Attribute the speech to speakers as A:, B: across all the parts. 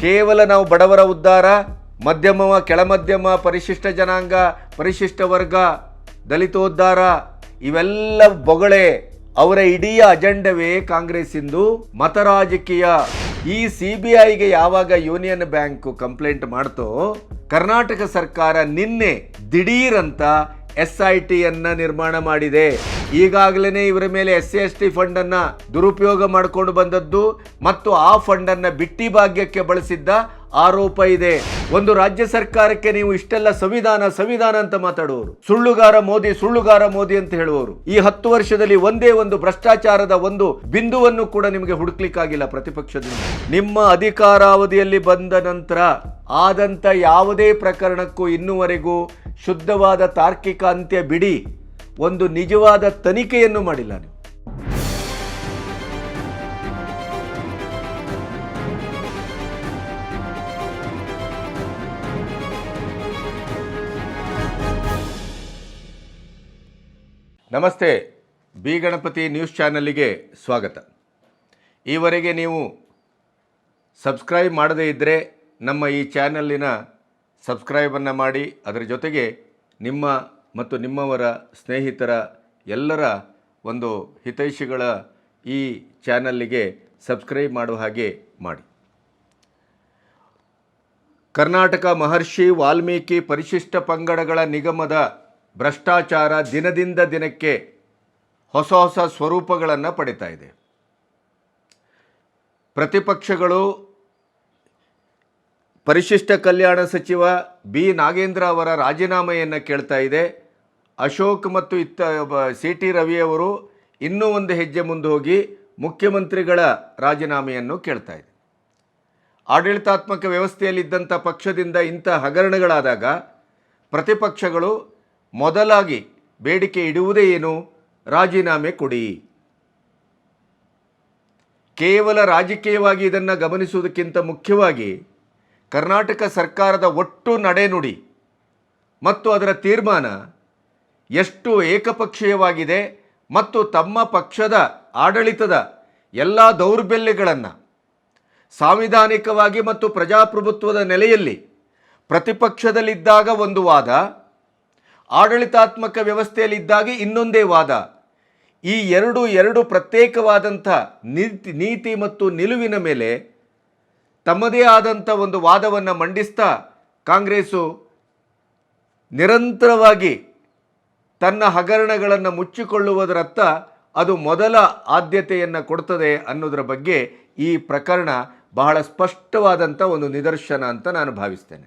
A: ಕೇವಲ ನಾವು ಬಡವರ ಉದ್ಧಾರ ಮಧ್ಯಮ ಕೆಳಮಧ್ಯಮ, ಪರಿಶಿಷ್ಟ ಜನಾಂಗ, ಪರಿಶಿಷ್ಟ ವರ್ಗ, ದಲಿತೋದ್ಧಾರ, ಇವೆಲ್ಲ ಬೊಗಳೆ. ಅವರ ಇಡೀ ಅಜೆಂಡವೇ ಕಾಂಗ್ರೆಸ್ಸಿಂದು. ಮತ ರಾಜಕೀಯ. ಈ ಸಿ ಬಿ ಯಾವಾಗ ಯೂನಿಯನ್ ಬ್ಯಾಂಕ್ ಕಂಪ್ಲೇಂಟ್ ಮಾಡ್ತೋ, ಕರ್ನಾಟಕ ಸರ್ಕಾರ ನಿನ್ನೆ ದಿಢೀರಂತ ಎಸ್ ಐ ಟಿಯನ್ನು ನಿರ್ಮಾಣ ಮಾಡಿದೆ. ಈಗಾಗಲೇ ಇವರ ಮೇಲೆ S C S T fund ಅನ್ನ ದುರುಪಯೋಗ ಮಾಡಿಕೊಂಡು ಬಂದದ್ದು ಮತ್ತು ಆ ಫಂಡ್ ಅನ್ನ ಬಿಟ್ಟಿ ಭಾಗ್ಯಕ್ಕೆ ಬಳಸಿದ್ದ ಆರೋಪ ಇದೆ. ಒಂದು ರಾಜ್ಯ ಸರ್ಕಾರಕ್ಕೆ ನೀವು ಇಷ್ಟೆಲ್ಲ ಸಂವಿಧಾನ ಸಂವಿಧಾನ ಅಂತ ಮಾತಾಡುವವರು ಸುಳ್ಳುಗಾರ ಮೋದಿ ಸುಳ್ಳುಗಾರ ಮೋದಿ ಅಂತ ಹೇಳುವವರು. ಈ ಹತ್ತು ವರ್ಷದಲ್ಲಿ ಒಂದೇ ಒಂದು ಭ್ರಷ್ಟಾಚಾರದ ಒಂದು ಬಿಂದುವನ್ನು ಕೂಡ ನಿಮಗೆ ಹುಡುಕ್ಲಿಕ್ಕಾಗಿಲ್ಲ ಪ್ರತಿಪಕ್ಷದಿಂದ. ನಿಮ್ಮ ಅಧಿಕಾರಾವಧಿಯಲ್ಲಿ ಬಂದ ನಂತರ ಆದಂತ ಯಾವುದೇ ಪ್ರಕರಣಕ್ಕೂ ಇನ್ನುವರೆಗೂ ಶುದ್ಧವಾದ ತಾರ್ಕಿಕ ಅಂತ್ಯ ಬಿಡಿ, ಒಂದು ನಿಜವಾದ ತನಿಖೆಯನ್ನು ಮಾಡಿಲ್ಲ ನಮಸ್ತೆ, ಬಿ ಗಣಪತಿ ನ್ಯೂಸ್ ಚಾನಲ್ಗೆ ಸ್ವಾಗತ. ಈವರೆಗೆ ನೀವು ಸಬ್ಸ್ಕ್ರೈಬ್ ಮಾಡದೇ ಇದ್ದರೆ ನಮ್ಮ ಈ ಚಾನಲ್ಲಿನ ಸಬ್ಸ್ಕ್ರೈಬನ್ನು ಮಾಡಿ, ಅದರ ಜೊತೆಗೆ ನಿಮ್ಮ ಮತ್ತು ನಿಮ್ಮವರ ಸ್ನೇಹಿತರ ಎಲ್ಲರ ಒಂದು ಹಿತೈಷಿಗಳ ಈ ಚಾನಲ್ಲಿಗೆ ಸಬ್ಸ್ಕ್ರೈಬ್ ಮಾಡುವ ಹಾಗೆ ಮಾಡಿ. ಕರ್ನಾಟಕ ಮಹರ್ಷಿ ವಾಲ್ಮೀಕಿ ಪರಿಶಿಷ್ಟ ಪಂಗಡಗಳ ನಿಗಮದ ಭ್ರಷ್ಟಾಚಾರ ದಿನದಿಂದ ದಿನಕ್ಕೆ ಹೊಸ ಹೊಸ ಸ್ವರೂಪಗಳನ್ನು ಪಡಿತಾ ಇದೆ. ಪ್ರತಿಪಕ್ಷಗಳು ಪರಿಶಿಷ್ಟ ಕಲ್ಯಾಣ ಸಚಿವ ಬಿ. ನಾಗೇಂದ್ರ ಅವರ ರಾಜೀನಾಮೆಯನ್ನು ಕೇಳ್ತಾ ಇದೆ. ಅಶೋಕ್ ಮತ್ತು ಇತ್ತ ಸಿ. ಟಿ. ರವಿಯವರು ಇನ್ನೂ ಒಂದು ಹೆಜ್ಜೆ ಮುಂದೆ ಹೋಗಿ ಮುಖ್ಯಮಂತ್ರಿಗಳ ರಾಜೀನಾಮೆಯನ್ನು ಕೇಳ್ತಾ ಇದೆ. ಆಡಳಿತಾತ್ಮಕ ವ್ಯವಸ್ಥೆಯಲ್ಲಿದ್ದಂಥ ಪಕ್ಷದಿಂದ ಇಂಥ ಹಗರಣಗಳಾದಾಗ ಪ್ರತಿಪಕ್ಷಗಳು ಮೊದಲಾಗಿ ಬೇಡಿಕೆ ಇಡುವುದೇ ಏನು? ರಾಜೀನಾಮೆ ಕೊಡಿ. ಕೇವಲ ರಾಜಕೀಯವಾಗಿ ಇದನ್ನು ಗಮನಿಸುವುದಕ್ಕಿಂತ ಮುಖ್ಯವಾಗಿ ಕರ್ನಾಟಕ ಸರ್ಕಾರದ ಒಟ್ಟು ನಡೆನುಡಿ ಮತ್ತು ಅದರ ತೀರ್ಮಾನ ಎಷ್ಟು ಏಕಪಕ್ಷೀಯವಾಗಿದೆ ಮತ್ತು ತಮ್ಮ ಪಕ್ಷದ ಆಡಳಿತದ ಎಲ್ಲ ದೌರ್ಬಲ್ಯಗಳನ್ನು ಸಾಂವಿಧಾನಿಕವಾಗಿ ಮತ್ತು ಪ್ರಜಾಪ್ರಭುತ್ವದ ನೆಲೆಯಲ್ಲಿ ಪ್ರತಿಪಕ್ಷದಲ್ಲಿದ್ದಾಗ ಒಂದು ವಾದ, ಆಡಳಿತಾತ್ಮಕ ವ್ಯವಸ್ಥೆಯಲ್ಲಿದ್ದಾಗ ಇನ್ನೊಂದೇ ವಾದ. ಈ ಎರಡು ಎರಡು ಪ್ರತ್ಯೇಕವಾದಂಥ ನೀತಿ ನೀತಿ ಮತ್ತು ನಿಲುವಿನ ಮೇಲೆ ತಮ್ಮದೇ ಆದಂಥ ಒಂದು ವಾದವನ್ನು ಮಂಡಿಸ್ತಾ ಕಾಂಗ್ರೆಸ್ಸು ನಿರಂತರವಾಗಿ ತನ್ನ ಹಗರಣಗಳನ್ನು ಮುಚ್ಚಿಕೊಳ್ಳುವುದರತ್ತ ಅದು ಮೊದಲ ಆದ್ಯತೆಯನ್ನು ಕೊಡ್ತದೆ ಅನ್ನೋದರ ಬಗ್ಗೆ ಈ ಪ್ರಕರಣ ಬಹಳ ಸ್ಪಷ್ಟವಾದಂಥ ಒಂದು ನಿದರ್ಶನ ಅಂತ ನಾನು ಭಾವಿಸ್ತೇನೆ.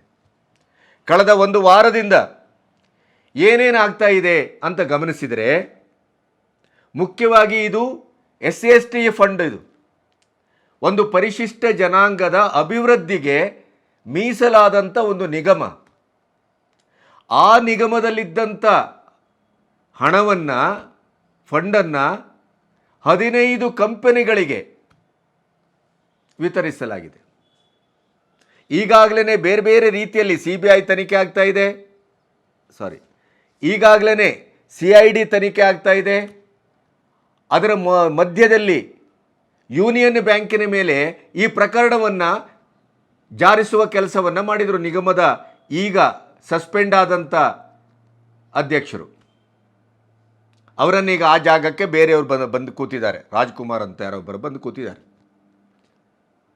A: ಕಳೆದ ಒಂದು ವಾರದಿಂದ ಏನೇನಾಗ್ತಾ ಇದೆ ಅಂತ ಗಮನಿಸಿದರೆ ಮುಖ್ಯವಾಗಿ ಇದು S C S T fund ಇದು. ಒಂದು ಪರಿಶಿಷ್ಟ ಜನಾಂಗದ ಅಭಿವೃದ್ಧಿಗೆ ಮೀಸಲಾದಂಥ ಒಂದು ನಿಗಮ. ಆ ನಿಗಮದಲ್ಲಿದ್ದಂಥ ಹಣವನ್ನು, ಫಂಡನ್ನು ಹದಿನೈದು ಕಂಪನಿಗಳಿಗೆ ವಿತರಿಸಲಾಗಿದೆ. ಈಗಾಗಲೇ ಬೇರೆ ಬೇರೆ ರೀತಿಯಲ್ಲಿ ಸಿ ಬಿ ಐ ತನಿಖೆ ಆಗ್ತಾ ಇದೆ. ಸಾರಿ ಈಗಾಗಲೇ ಸಿ ಐ ಡಿ ತನಿಖೆ ಆಗ್ತಾ ಇದೆ. ಅದರ ಮಧ್ಯದಲ್ಲಿ ಯೂನಿಯನ್ ಬ್ಯಾಂಕಿನ ಮೇಲೆ ಈ ಪ್ರಕರಣವನ್ನು ಜಾರಿಸುವ ಕೆಲಸವನ್ನು ಮಾಡಿದರು ನಿಗಮದ ಈಗ ಸಸ್ಪೆಂಡ್ ಆದಂಥ ಅಧ್ಯಕ್ಷರು. ಅವರನ್ನೀಗ ಆ ಜಾಗಕ್ಕೆ ಬೇರೆಯವರು ಬಂದು ಬಂದು ಕೂತಿದ್ದಾರೆ. ರಾಜ್ಕುಮಾರ್ ಅಂತ ಯಾರೊಬ್ಬರು ಬಂದು ಕೂತಿದ್ದಾರೆ.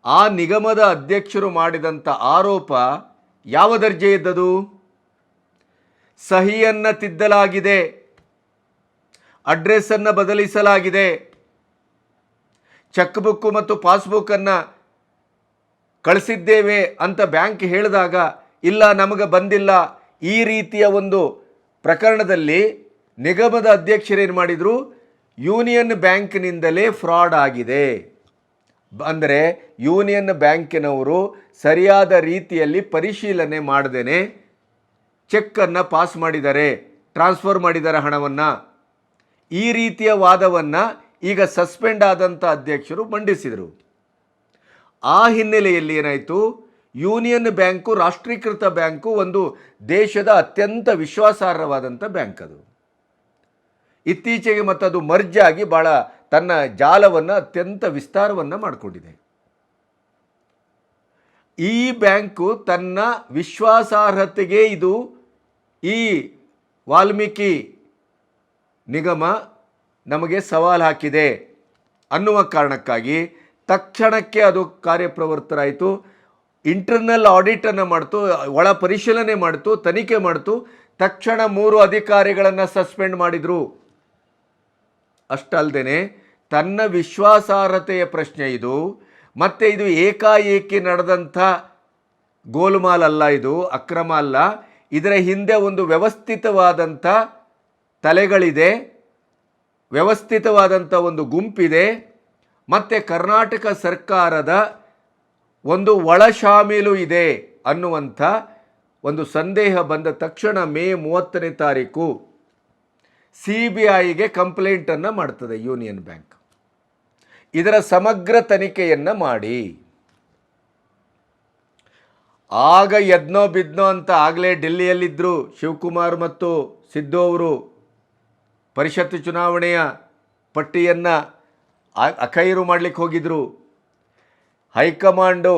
A: ಆ ನಿಗಮದ ಅಧ್ಯಕ್ಷರು ಮಾಡಿದಂಥ ಆರೋಪ ಯಾವ ದರ್ಜೆಯದ್ದದು ಸಹಿಯನ್ನು ತಿದ್ದಲಾಗಿದೆ. ಅಡ್ರೆಸ್ಸನ್ನು ಬದಲಿಸಲಾಗಿದೆ. ಚೆಕ್ ಬುಕ್ಕು ಮತ್ತು ಪಾಸ್ಬುಕ್ಕನ್ನು ಕಳಿಸಿದ್ದೇವೆ ಅಂತ ಬ್ಯಾಂಕ್ ಹೇಳಿದಾಗ, ಇಲ್ಲ, ನಮಗೆ ಬಂದಿಲ್ಲ. ಈ ರೀತಿಯ ಒಂದು ಪ್ರಕರಣದಲ್ಲಿ ನಿಗಮದ ಅಧ್ಯಕ್ಷರೇನು ಮಾಡಿದರು? ಯೂನಿಯನ್ ಬ್ಯಾಂಕ್ನಿಂದಲೇ ಫ್ರಾಡ್ ಆಗಿದೆ. ಅಂದರೆ ಯೂನಿಯನ್ ಬ್ಯಾಂಕಿನವರು ಸರಿಯಾದ ರೀತಿಯಲ್ಲಿ ಪರಿಶೀಲನೆ ಮಾಡದೇನೆ ಚೆಕ್ಕನ್ನು ಪಾಸ್ ಮಾಡಿದ್ದಾರೆ, ಟ್ರಾನ್ಸ್ಫರ್ ಮಾಡಿದ್ದಾರೆ ಹಣವನ್ನು. ಈ ರೀತಿಯ ವಾದವನ್ನು ಈಗ ಸಸ್ಪೆಂಡ್ ಆದಂಥ ಅಧ್ಯಕ್ಷರು ಮಂಡಿಸಿದರು. ಆ ಹಿನ್ನೆಲೆಯಲ್ಲಿ ಏನಾಯಿತು? ಯೂನಿಯನ್ ಬ್ಯಾಂಕು, ರಾಷ್ಟ್ರೀಕೃತ ಬ್ಯಾಂಕು ಒಂದು ದೇಶದ ಅತ್ಯಂತ ವಿಶ್ವಾಸಾರ್ಹವಾದಂಥ ಬ್ಯಾಂಕ್ ಅದು. ಇತ್ತೀಚೆಗೆ ಮತ್ತದು ಮರ್ಜ್ ಆಗಿ ಭಾಳ ತನ್ನ ಜಾಲವನ್ನು, ಅತ್ಯಂತ ವಿಸ್ತಾರವನ್ನು ಮಾಡಿಕೊಂಡಿದೆ. ಈ ಬ್ಯಾಂಕು ತನ್ನ ವಿಶ್ವಾಸಾರ್ಹತೆಗೆ ಇದು ಈ ವಾಲ್ಮೀಕಿ ನಿಗಮ ನಮಗೆ ಸವಾಲು ಹಾಕಿದೆ ಅನ್ನುವ ಕಾರಣಕ್ಕಾಗಿ ತಕ್ಷಣಕ್ಕೆ ಅದು ಕಾರ್ಯಪ್ರವೃತ್ತರಾಯಿತು. ಇಂಟರ್ನಲ್ ಆಡಿಟನ್ನು ಮಾಡ್ತು, ಒಳ ಪರಿಶೀಲನೆ ಮಾಡ್ತು, ತನಿಖೆ ಮಾಡ್ತು. ತಕ್ಷಣ ಮೂರು ಅಧಿಕಾರಿಗಳನ್ನು ಸಸ್ಪೆಂಡ್ ಮಾಡಿದರು. ಅಷ್ಟಲ್ಲದೆ ತನ್ನ ವಿಶ್ವಾಸಾರ್ಹತೆಯ ಪ್ರಶ್ನೆ ಇದು, ಮತ್ತು ಇದು ಏಕಾಏಕಿ ನಡೆದಂಥ ಗೋಲುಮಾಲ್ ಅಲ್ಲ ಇದು, ಅಕ್ರಮ ಅಲ್ಲ. ಇದರ ಹಿಂದೆ ಒಂದು ವ್ಯವಸ್ಥಿತವಾದಂಥ ತಲೆಗಳಿದೆ. ವ್ಯವಸ್ಥಿತವಾದಂಥ ಒಂದು ಗುಂಪಿದೆ. ಮತ್ತು ಕರ್ನಾಟಕ ಸರ್ಕಾರದ ಒಂದು ಒಳಶಾಮೀಲು ಇದೆ ಅನ್ನುವಂಥ ಒಂದು ಸಂದೇಹ ಬಂದ ತಕ್ಷಣ ಮೇ ಮೂವತ್ತನೇ ತಾರೀಕು ಸಿ ಬಿ ಐಗೆ ಕಂಪ್ಲೇಂಟನ್ನು ಮಾಡ್ತದೆ ಯೂನಿಯನ್ ಬ್ಯಾಂಕ್. ಇದರ ಸಮಗ್ರ ತನಿಖೆಯನ್ನು ಮಾಡಿ. ಆಗ ಎದ್ನೋ ಬಿದ್ನೋ ಅಂತ ಆಗಲೇ ಡೆಲ್ಲಿಯಲ್ಲಿದ್ದರು ಶಿವಕುಮಾರ್ ಮತ್ತು ಸಿದ್ದು ಅವರು. ಪರಿಷತ್ತು ಚುನಾವಣೆಯ ಪಟ್ಟಿಯನ್ನು ಅಖೈರು ಮಾಡಲಿಕ್ಕೆ ಹೋಗಿದ್ದರು ಹೈಕಮಾಂಡು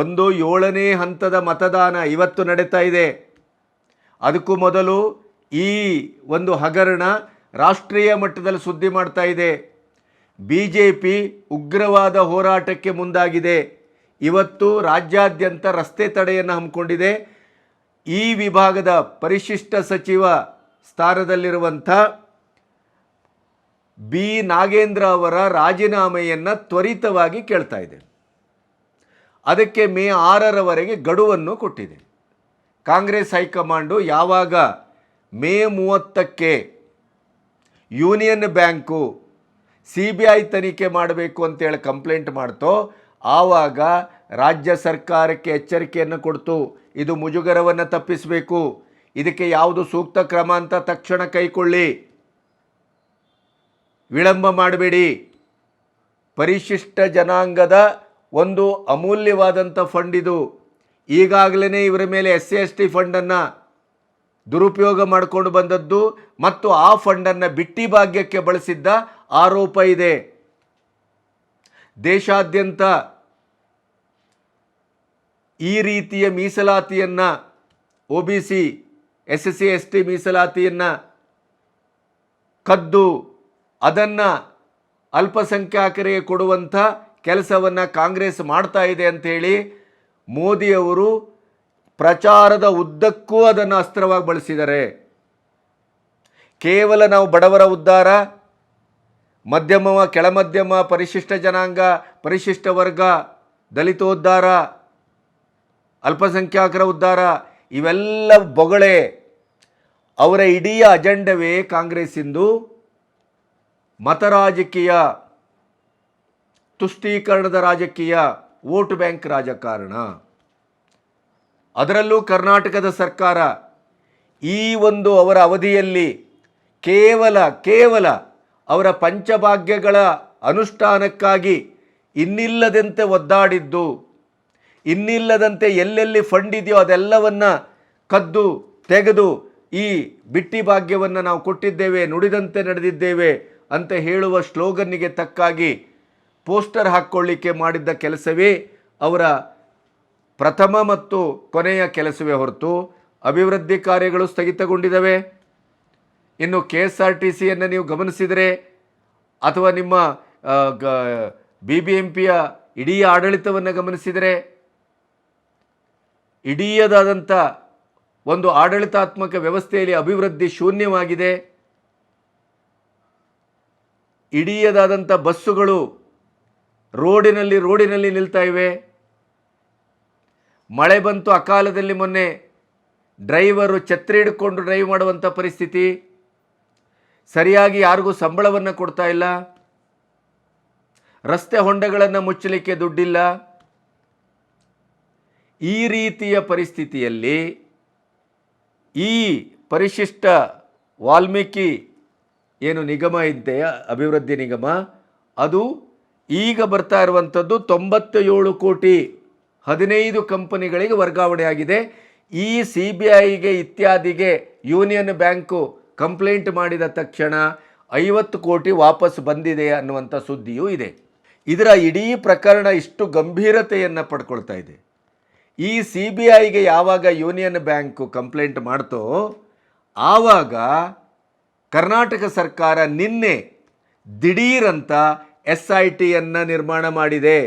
A: ಒಂದು ಏಳನೇ ಹಂತದ ಮತದಾನ ಇವತ್ತು ನಡೀತಾ ಇದೆ. ಅದಕ್ಕೂ ಮೊದಲು ಈ ಒಂದು ಹಗರಣ ರಾಷ್ಟ್ರೀಯ ಮಟ್ಟದಲ್ಲಿ ಸುದ್ದಿ ಮಾಡ್ತಾ ಇದೆ. ಬಿ ಜೆ ಪಿ ಉಗ್ರವಾದ ಹೋರಾಟಕ್ಕೆ ಮುಂದಾಗಿದೆ. ಇವತ್ತು ರಾಜ್ಯಾದ್ಯಂತ ರಸ್ತೆ ತಡೆಯನ್ನು ಹಮ್ಮಿಕೊಂಡಿದೆ. ಈ ವಿಭಾಗದ ಪರಿಶಿಷ್ಟ ಸಚಿವ ಸ್ಥಾನದಲ್ಲಿರುವಂಥ ಬಿ ನಾಗೇಂದ್ರ ಅವರ ರಾಜೀನಾಮೆಯನ್ನು ತ್ವರಿತವಾಗಿ ಕೇಳ್ತಾ ಇದೆ. ಅದಕ್ಕೆ ಮೇ ಆರರವರೆಗೆ ಗಡುವನ್ನು ಕೊಟ್ಟಿದೆ. ಕಾಂಗ್ರೆಸ್ ಹೈಕಮಾಂಡು ಯಾವಾಗ ಮೇ ಮೂವತ್ತಕ್ಕೆ union bank C B I ತನಿಖೆ ಮಾಡಬೇಕು ಅಂತೇಳಿ ಕಂಪ್ಲೇಂಟ್ ಮಾಡ್ತೋ, ಆವಾಗ ರಾಜ್ಯ ಸರ್ಕಾರಕ್ಕೆ ಎಚ್ಚರಿಕೆಯನ್ನು ಕೊಡ್ತು. ಇದು ಮುಜುಗರವನ್ನು ತಪ್ಪಿಸಬೇಕು. ಇದಕ್ಕೆ ಯಾವುದು ಸೂಕ್ತ ಕ್ರಮ ಅಂತ ತಕ್ಷಣ ಕೈಕೊಳ್ಳಿ. ವಿಳಂಬ ಮಾಡಬೇಡಿ. ಪರಿಶಿಷ್ಟ ಜನಾಂಗದ ಒಂದು ಅಮೂಲ್ಯವಾದಂಥ ಫಂಡ್ ಇದು. ಈಗಾಗಲೇ ಇವರ ಮೇಲೆ ಎಸ್ ಸಿ ಎಸ್ ಟಿ ಫಂಡನ್ನು ದುರುಪಯೋಗ ಮಾಡಿಕೊಂಡು ಬಂದದ್ದು ಮತ್ತು ಆ ಫಂಡನ್ನು ಬಿಟ್ಟಿ ಭಾಗ್ಯಕ್ಕೆ ಬಳಸಿದ್ದ ಆರೋಪ ಇದೆ. ದೇಶಾದ್ಯಂತ ಈ ರೀತಿಯ ಮೀಸಲಾತಿಯನ್ನು O B C S S C, S T ಮೀಸಲಾತಿಯನ್ನು ಕದ್ದು ಅದನ್ನು ಅಲ್ಪಸಂಖ್ಯಾತರಿಗೆ ಕೊಡುವಂಥ ಕೆಲಸವನ್ನು ಕಾಂಗ್ರೆಸ್ ಮಾಡ್ತಾ ಇದೆ ಅಂಥೇಳಿ ಮೋದಿಯವರು ಪ್ರಚಾರದ ಉದ್ದಕ್ಕೂ ಅದನ್ನು ಅಸ್ತ್ರವಾಗಿ ಬಳಸಿದ್ದಾರೆ. ಕೇವಲ ನಾವು ಬಡವರ ಉದ್ಧಾರ, ಮಧ್ಯಮ, ಕೆಳಮಧ್ಯಮ, ಪರಿಶಿಷ್ಟ ಜನಾಂಗ, ಪರಿಶಿಷ್ಟ ವರ್ಗ, ದಲಿತೋದ್ಧಾರ ಅಲ್ಪಸಂಖ್ಯಾತರ ಉದ್ಧಾರ, ಇವೆಲ್ಲ ಬೊಗಳೆ. ಅವರ ಇಡೀ ಅಜೆಂಡವೇ ಕಾಂಗ್ರೆಸ್ಸಿಂದು. ಮತ ರಾಜಕೀಯ ತುಷ್ಟೀಕರಣದ ರಾಜಕೀಯ ವೋಟ್ ಬ್ಯಾಂಕ್ ರಾಜಕಾರಣ. ಅದರಲ್ಲೂ ಕರ್ನಾಟಕದ ಸರ್ಕಾರ ಈ ಒಂದು ಅವರ ಅವಧಿಯಲ್ಲಿ ಕೇವಲ ಕೇವಲ ಅವರ ಪಂಚಭಾಗ್ಯಗಳ ಅನುಷ್ಠಾನಕ್ಕಾಗಿ ಇನ್ನಿಲ್ಲದಂತೆ ಒದ್ದಾಡಿದ್ದು, ಇನ್ನಿಲ್ಲದಂತೆ ಎಲ್ಲೆಲ್ಲಿ ಫಂಡ್ ಇದೆಯೋ ಅದೆಲ್ಲವನ್ನು ಕದ್ದು ತೆಗೆದು ಈ ಬಿಟ್ಟಿ ಭಾಗ್ಯವನ್ನು ನಾವು ಕೊಟ್ಟಿದ್ದೇವೆ, ನುಡಿದಂತೆ ನಡೆದಿದ್ದೇವೆ ಅಂತ ಹೇಳುವ ಸ್ಲೋಗನ್ನಿಗೆ ತಕ್ಕಾಗಿ ಪೋಸ್ಟರ್ ಹಾಕ್ಕೊಳ್ಳಿಕ್ಕೆ ಮಾಡಿದ್ದ ಕೆಲಸವೇ ಅವರ ಪ್ರಥಮ ಮತ್ತು ಕೊನೆಯ ಕೆಲಸವೇ ಹೊರತು ಅಭಿವೃದ್ಧಿ ಕಾರ್ಯಗಳು ಸ್ಥಗಿತಗೊಂಡಿದ್ದಾವೆ ಇನ್ನು ಕೆ ಎಸ್ ಆರ್ ಟಿ ಸಿಯನ್ನು ನೀವು ಗಮನಿಸಿದರೆ ಅಥವಾ ನಿಮ್ಮ ಬಿ ಬಿ ಎಂ ಪಿಯ ಇಡೀ ಆಡಳಿತವನ್ನು ಗಮನಿಸಿದರೆ ಇಡೀಯದಾದಂಥ ಒಂದು ಆಡಳಿತಾತ್ಮಕ ವ್ಯವಸ್ಥೆಯಲ್ಲಿ ಅಭಿವೃದ್ಧಿ ಶೂನ್ಯವಾಗಿದೆ. ಇಡಿಯದಾದಂಥ ಬಸ್ಸುಗಳು ರೋಡಿನಲ್ಲಿ ರೋಡಿನಲ್ಲಿ ನಿಲ್ತಾ ಇವೆ. ಮಳೆ ಬಂತು ಅಕಾಲದಲ್ಲಿ ಮೊನ್ನೆ. ಡ್ರೈವರು ಛತ್ರಿ ಹಿಡ್ಕೊಂಡು ಡ್ರೈವ್ ಮಾಡುವಂಥ ಪರಿಸ್ಥಿತಿ. ಸರಿಯಾಗಿ ಯಾರಿಗೂ ಸಂಬಳವನ್ನು ಕೊಡ್ತಾ ಇಲ್ಲ. ರಸ್ತೆ ಹೊಂಡಗಳನ್ನು ಮುಚ್ಚಲಿಕ್ಕೆ ದುಡ್ಡಿಲ್ಲ. ಈ ರೀತಿಯ ಪರಿಸ್ಥಿತಿಯಲ್ಲಿ ಈ ಪರಿಶಿಷ್ಟ ವಾಲ್ಮೀಕಿ ಏನು ನಿಗಮ ಇದೆಯಾ ಅಭಿವೃದ್ಧಿ ನಿಗಮ, ಅದು ಈಗ ಬರ್ತಾ ಇರುವಂಥದ್ದು ತೊಂಬತ್ತೇಳು ಕೋಟಿ ಹದಿನೈದು ಕಂಪನಿಗಳಿಗೆ ವರ್ಗಾವಣೆ ಆಗಿದೆ. ಈ ಸಿ ಬಿ ಐಗೆ ಇತ್ಯಾದಿಗೆ ಯೂನಿಯನ್ ಬ್ಯಾಂಕು ಕಂಪ್ಲೇಂಟ್ ಮಾಡಿದ ತಕ್ಷಣ ಐವತ್ತು ಕೋಟಿ ವಾಪಸ್ ಬಂದಿದೆ ಅನ್ನುವಂಥ ಸುದ್ದಿಯೂ ಇದೆ. ಇದರ ಇಡೀ ಪ್ರಕರಣ ಇಷ್ಟು ಗಂಭೀರತೆಯನ್ನು ಪಡ್ಕೊಳ್ತಾ ಇದೆ. ಈ ಸಿ ಬಿ ಐಗೆ ಯಾವಾಗ ಯೂನಿಯನ್ ಬ್ಯಾಂಕು ಕಂಪ್ಲೇಂಟ್ ಮಾಡ್ತೋ, ಆವಾಗ ಕರ್ನಾಟಕ ಸರ್ಕಾರ ನಿನ್ನೆ ದಿಢೀರಂತ ಎಸ್ ಐ ಟಿಯನ್ನು ನಿರ್ಮಾಣ ಮಾಡಿದೆ.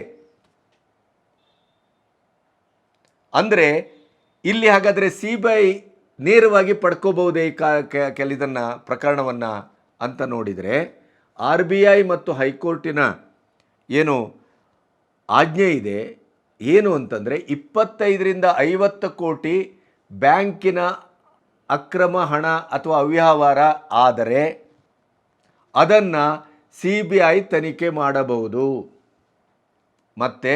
A: ಅಂದರೆ, ಇಲ್ಲಿ ಹಾಗಾದರೆ ಸಿ ಬಿ ಐ ನೇರವಾಗಿ ಪಡ್ಕೋಬಹುದೇ ಈ ಕಾ, ಕೆ- ಕೆಲ ಪ್ರಕರಣವನ್ನು ಅಂತ ನೋಡಿದರೆ, ಆರ್ ಬಿ ಐ ಮತ್ತು ಹೈಕೋರ್ಟಿನ ಏನು ಆಜ್ಞೆ ಇದೆ ಏನು ಅಂತಂದರೆ ಇಪ್ಪತ್ತೈದರಿಂದ ಐವತ್ತು ಕೋಟಿ ಬ್ಯಾಂಕಿನ ಅಕ್ರಮ ಹಣ ಅಥವಾ ಅವ್ಯವಹಾರ ಆದರೆ ಅದನ್ನು ಸಿ ಬಿ ಐ ತನಿಖೆ ಮಾಡಬಹುದು. ಮತ್ತು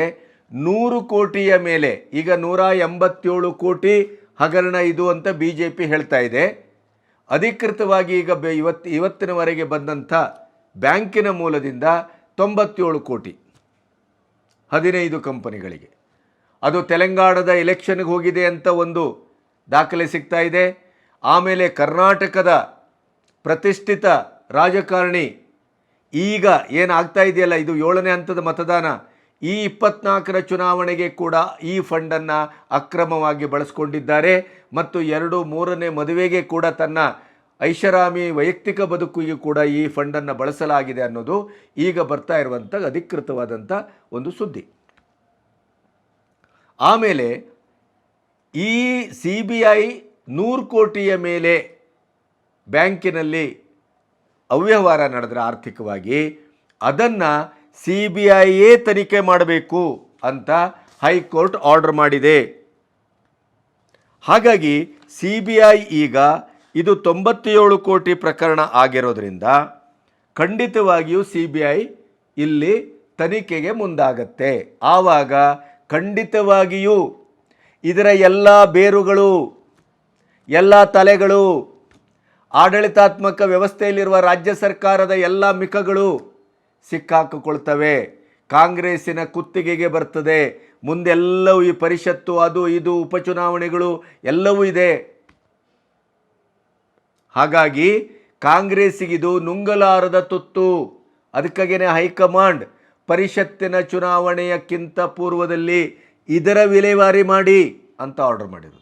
A: ನೂರು ಕೋಟಿಯ ಮೇಲೆ, ಈಗ ನೂರ ಎಂಬತ್ತೇಳು ಕೋಟಿ ಹಗರಣ ಇದು ಅಂತ ಬಿ ಜೆ ಪಿ ಹೇಳ್ತಾ ಇದೆ. ಅಧಿಕೃತವಾಗಿ ಈಗ ಇವತ್ತು ಇವತ್ತಿನವರೆಗೆ ಬಂದಂಥ ಬ್ಯಾಂಕಿನ ಮೂಲದಿಂದ ತೊಂಬತ್ತೇಳು ಕೋಟಿ. ಹದಿನೈದು ಕಂಪನಿಗಳಿಗೆ. ಅದು ತೆಲಂಗಾಣದ ಎಲೆಕ್ಷನ್ಗೆ ಹೋಗಿದೆ ಅಂತ ಒಂದು ದಾಖಲೆ ಸಿಗ್ತಾ ಇದೆ. ಆಮೇಲೆ ಕರ್ನಾಟಕದ ಪ್ರತಿಷ್ಠಿತ ರಾಜಕಾರಣಿ ಈಗ ಏನಾಗ್ತಾ ಇದೆಯಲ್ಲ, ಇದು ಏಳನೇ ಹಂತದ ಮತದಾನ. ಈ ಇಪ್ಪತ್ನಾಲ್ಕರ ಚುನಾವಣೆಗೆ ಕೂಡ ಈ ಫಂಡನ್ನು ಅಕ್ರಮವಾಗಿ ಬಳಸ್ಕೊಂಡಿದ್ದಾರೆ. ಮತ್ತು ಎರಡು, ಮೂರನೇ ಮದುವೆಗೆ ಕೂಡ ತನ್ನ ಐಷಾರಾಮಿ ವೈಯಕ್ತಿಕ ಬದುಕಿಗೆ ಕೂಡ ಈ ಫಂಡನ್ನು ಬಳಸಲಾಗಿದೆ ಅನ್ನೋದು ಈಗ ಬರ್ತಾ ಇರುವಂಥ ಅಧಿಕೃತವಾದಂಥ ಒಂದು ಸುದ್ದಿ. ಆಮೇಲೆ ಈ ಸಿ ಬಿ ಐ ನೂರು ಕೋಟಿಯ ಮೇಲೆ ಬ್ಯಾಂಕಿನಲ್ಲಿ ಅವ್ಯವಹಾರ ನಡೆದ್ರೆ ಆರ್ಥಿಕವಾಗಿ ಅದನ್ನು ಸಿ ಬಿ ಐಯೇ ತನಿಖೆ ಮಾಡಬೇಕು ಅಂತ ಹೈಕೋರ್ಟ್ ಆರ್ಡರ್ ಮಾಡಿದೆ. ಹಾಗಾಗಿ ಸಿ ಬಿ ಐ ಈಗ ಇದು ತೊಂಬತ್ತೇಳು ಕೋಟಿ ಪ್ರಕರಣ ಆಗಿರೋದ್ರಿಂದ ಖಂಡಿತವಾಗಿಯೂ ಸಿ ಬಿ ಐ ಇಲ್ಲಿ ತನಿಖೆಗೆ ಮುಂದಾಗತ್ತೆ. ಆವಾಗ ಖಂಡಿತವಾಗಿಯೂ ಇದರ ಎಲ್ಲ ಬೇರುಗಳು, ಎಲ್ಲ ತಲೆಗಳು, ಆಡಳಿತಾತ್ಮಕ ವ್ಯವಸ್ಥೆಯಲ್ಲಿರುವ ರಾಜ್ಯ ಸರ್ಕಾರದ ಎಲ್ಲ ಮಿಕಗಳು ಸಿಕ್ಕಾಕಿಕೊಳ್ತವೆ. ಕಾಂಗ್ರೆಸ್ಸಿನ ಕುತ್ತಿಗೆಗೆ ಬರ್ತದೆ. ಮುಂದೆಲ್ಲವೂ ಈ ಪರಿಷತ್ತು, ಅದು, ಇದು, ಉಪಚುನಾವಣೆಗಳು ಎಲ್ಲವೂ ಇದೆ. ಹಾಗಾಗಿ ಕಾಂಗ್ರೆಸ್ಸಿಗಿದು ನುಂಗಲಾರದ ತುತ್ತು. ಅದಕ್ಕಾಗೇನೆ ಹೈಕಮಾಂಡ್ ಪರಿಷತ್ತಿನ ಚುನಾವಣೆಯಕ್ಕಿಂತ ಪೂರ್ವದಲ್ಲಿ ಇದರ ವಿಲೇವಾರಿ ಮಾಡಿ ಅಂತ ಆರ್ಡರ್ ಮಾಡಿದರು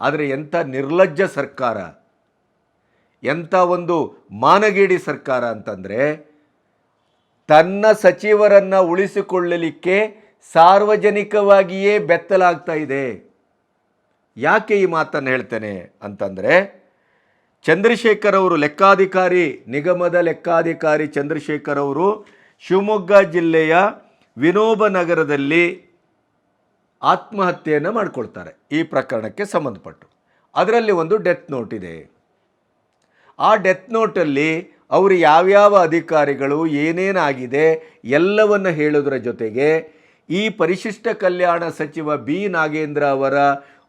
A: ಆದರೆ ಎಂಥ ನಿರ್ಲಜ್ಜ ಸರ್ಕಾರ. ಎಂಥ ಒಂದು ಮಾನಗೇಡಿ ಸರ್ಕಾರ ಅಂತಂದರೆ ತನ್ನ ಸಚಿವರನ್ನು ಉಳಿಸಿಕೊಳ್ಳಲಿಕ್ಕೆ ಸಾರ್ವಜನಿಕವಾಗಿಯೇ ಬೆತ್ತಲಾಗ್ತಾ ಇದೆ. ಯಾಕೆ ಈ ಮಾತನ್ನು ಹೇಳ್ತೇನೆ ಅಂತಂದರೆ ಚಂದ್ರಶೇಖರ್ ಅವರು ಲೆಕ್ಕಾಧಿಕಾರಿ, ನಿಗಮದ ಲೆಕ್ಕಾಧಿಕಾರಿ ಚಂದ್ರಶೇಖರ್ ಅವರು ಶಿವಮೊಗ್ಗ ಜಿಲ್ಲೆಯ ವಿನೋಬ ನಗರದಲ್ಲಿ ಆತ್ಮಹತ್ಯೆಯನ್ನು ಮಾಡಿಕೊಳ್ತಾರೆ, ಈ ಪ್ರಕರಣಕ್ಕೆ ಸಂಬಂಧಪಟ್ಟು. ಅದರಲ್ಲಿ ಒಂದು ಡೆತ್ ನೋಟ್ ಇದೆ. ಆ ಡೆತ್ ನೋಟಲ್ಲಿ ಅವರು ಯಾವ್ಯಾವ ಅಧಿಕಾರಿಗಳು, ಏನೇನಾಗಿದೆ, ಎಲ್ಲವನ್ನು ಹೇಳೋದ್ರ ಜೊತೆಗೆ ಈ ಪರಿಶಿಷ್ಟ ಕಲ್ಯಾಣ ಸಚಿವ ಬಿ ನಾಗೇಂದ್ರ ಅವರ